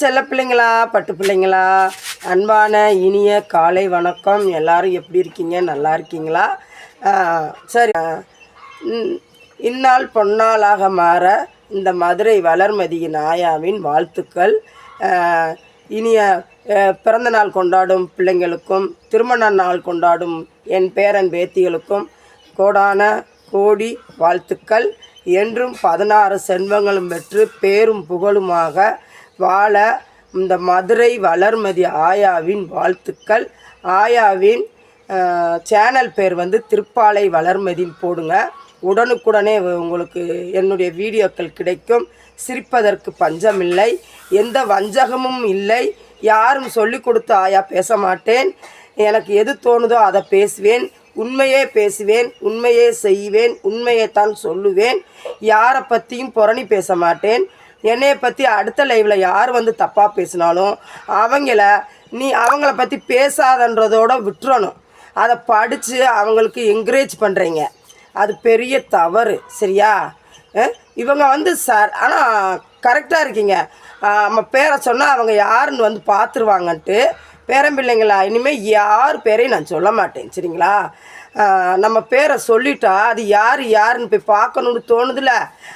செல்ல பிள்ளைங்களா பட்டு பிள்ளைங்களா? அன்பான இனிய காலை வணக்கம். எல்லாரும் எப்படி இருக்கீங்க? நல்லா இருக்கீங்களா? சரி. இந்நாள் பொன்னாளாக மாற இந்த மதுரை வளர்மதியின் ஆயாவின் வாழ்த்துக்கள். இனிய பிறந்தநாள் பிறந்த நாள் கொண்டாடும் பிள்ளைங்களுக்கும் திருமண நாள் கொண்டாடும் என் பேரன் பேத்திகளுக்கும் கோடான கோடி வாழ்த்துக்கள். என்றும் பதினாறு செல்வங்களும் பெற்று பேரும் புகழுமாக வாழ இந்த மதுரை வளர்மதி ஆயாவின் வாழ்த்துக்கள். ஆயாவின் சேனல் பேர் வந்து திருப்பாலை வளர்மதின்னு போடுங்க. உடனுக்குடனே உங்களுக்கு என்னுடைய வீடியோக்கள் கிடைக்கும். சிரிப்பதற்கு பஞ்சமில்லை. எந்த வஞ்சகமும் இல்லை. யாரும் சொல்லி கொடுத்து ஆயா பேச மாட்டேன். எனக்கு எது தோணுதோ அதை பேசுவேன். உண்மையே பேசுவேன். உண்மையே செய்வேன். உண்மையை தான் சொல்லுவேன். யாரை பற்றியும் புறணி பேச மாட்டேன். என்னையை பற்றி அடுத்த லைவில் யார் வந்து தப்பாக பேசினாலும் அவங்கள நீ அவங்கள பற்றி பேசாதன்றதோட விட்டுறணும். அதை படித்து அவங்களுக்கு என்கரேஜ் பண்ணுறீங்க அது பெரிய தவறு சரியா? இவங்க வந்து சார் ஆனால் கரெக்டாக இருக்கீங்க. நம்ம பேரை சொன்னால் அவங்க யாருன்னு வந்து பார்த்துருவாங்கன்ட்டு பேரம்பிள்ளைங்களா? இனிமேல் யார் பேரையும் நான் சொல்ல மாட்டேன் சரிங்களா? நம்ம பேரை சொல்லிட்டா அது யார் யாருன்னு போய் பார்க்கணுன்னு தோணுதுல.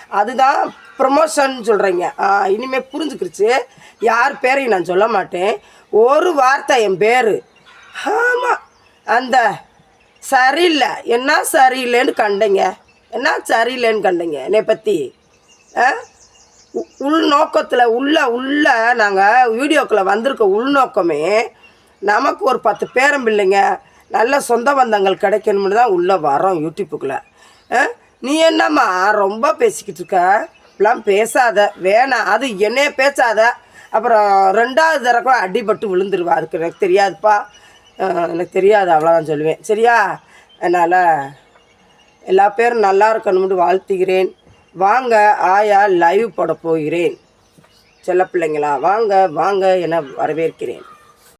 அதுதான் ப்ரமோஷன் சொல்கிறீங்க இனிமேல் புரிஞ்சுக்கிருச்சு. யார் பேரையும் நான் சொல்ல மாட்டேன். ஒரு வார்த்தை என் பேர். ஆமாம் அந்த சரியில்லை. என்ன சரியில்லைன்னு கண்டீங்க? என்ன சரியில்லைன்னு கண்டீங்க? என்னை பற்றி ஆ? உள்நோக்கத்தில் உள்ள உள்ள நாங்கள் வீடியோக்களை வந்திருக்க உள்நோக்கமே நமக்கு ஒரு பத்து பேரம்பிள்ளைங்க நல்ல சொந்த பந்தங்கள் கிடைக்கணும்னு தான் உள்ளே வரோம் யூடியூப்புக்குள்ளே. நீ என்னம்மா ரொம்ப பேசிக்கிட்டு இருக்க? இப்பெல்லாம் பேசாத வேணாம். அது என்னைய பேசாத. அப்புறம் ரெண்டாவது தடவை அடிபட்டு விழுந்துருவா. அதுக்கு எனக்கு தெரியாதுப்பா. எனக்கு தெரியாது அவ்வளோதான் சொல்லுவேன். சரியா? அதனால் எல்லா பேரும் நல்லா இருக்கணும்னு வாழ்த்துகிறேன். வாங்க ஆயா லைவ் போட போகிறேன். செல்ல பிள்ளைங்களா வாங்க வாங்க என வரவேற்கிறேன்.